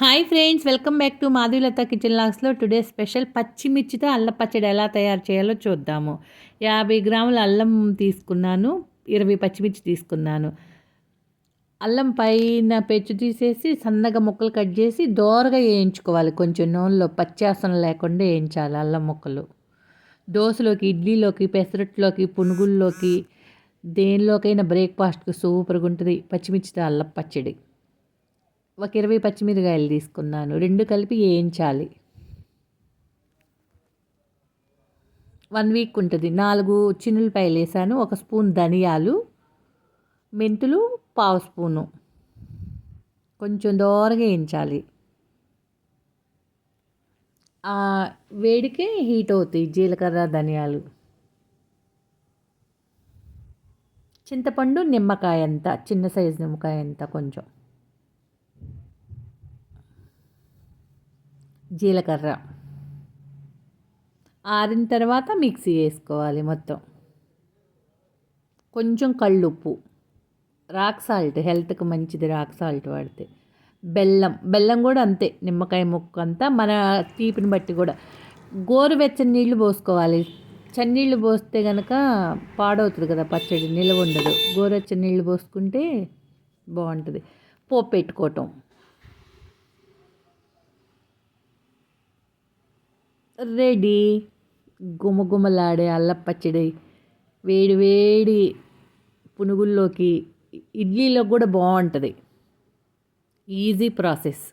Hi friends welcome back to Madhavilatha kitchen లాక్స్లో today special పచ్చిమిర్చితో అల్లం పచ్చడి ఎలా తయారు చేయాలో చూద్దాము. యాభై గ్రాముల అల్లం తీసుకున్నాను ఇరవై పచ్చిమిర్చి తీసుకున్నాను. అల్లం పైన పెచ్చు తీసేసి సన్నగా ముక్కలు కట్ చేసి దోరగా వేయించుకోవాలి. కొంచెం నూనెలో పచ్చాసన లేకుండా వేయించాలి అల్లం ముక్కలు. దోశలోకి ఇడ్లీలోకి పెసరట్లోకి పునుగుల్లోకి దేనిలోకైనా బ్రేక్ఫాస్ట్కి సూపర్గా ఉంటుంది పచ్చిమిర్చితో అల్లం పచ్చడి. ఒక ఇరవై పచ్చిమిరకాయలు తీసుకున్నాను. రెండు కలిపి వేయించాలి వన్ వీక్ ఉంటుంది. నాలుగు చిన్నులపాయలు వేసాను. ఒక స్పూన్ ధనియాలు మెంతులు పావు స్పూను. కొంచెం దోరగా వేయించాలి. వేడికే హీట్ అవుతాయి జీలకర్ర ధనియాలు. చింతపండు నిమ్మకాయ అంత చిన్న సైజు నిమ్మకాయ అంత కొంచెం. జీలకర్ర. ఆరిన తర్వాత మిక్సీ వేసుకోవాలి మొత్తం. కొంచెం కళ్ళుప్పు. రాక్ సాల్ట్ హెల్త్కి మంచిది రాక్ సాల్ట్ వాడితే. బెల్లం బెల్లం కూడా అంతే నిమ్మకాయ ముక్క అంతా. మన తీపిని బట్టి కూడా. గోరువెచ్చని నీళ్ళు పోసుకోవాలి. చన్నీళ్ళు పోస్తే కనుక పాడవుతుంది కదా పచ్చడి నిల్వ ఉండదు. గోరువెచ్చని నీళ్ళు పోసుకుంటే బాగుంటుంది. పోపు పెట్టుకోవటం. రెడీ. గుమగుమలాడే అల్లం పచ్చడి వేడి వేడి పునుగుల్లోకి ఇడ్లీలో కూడా బాగుంటుంది. Easy process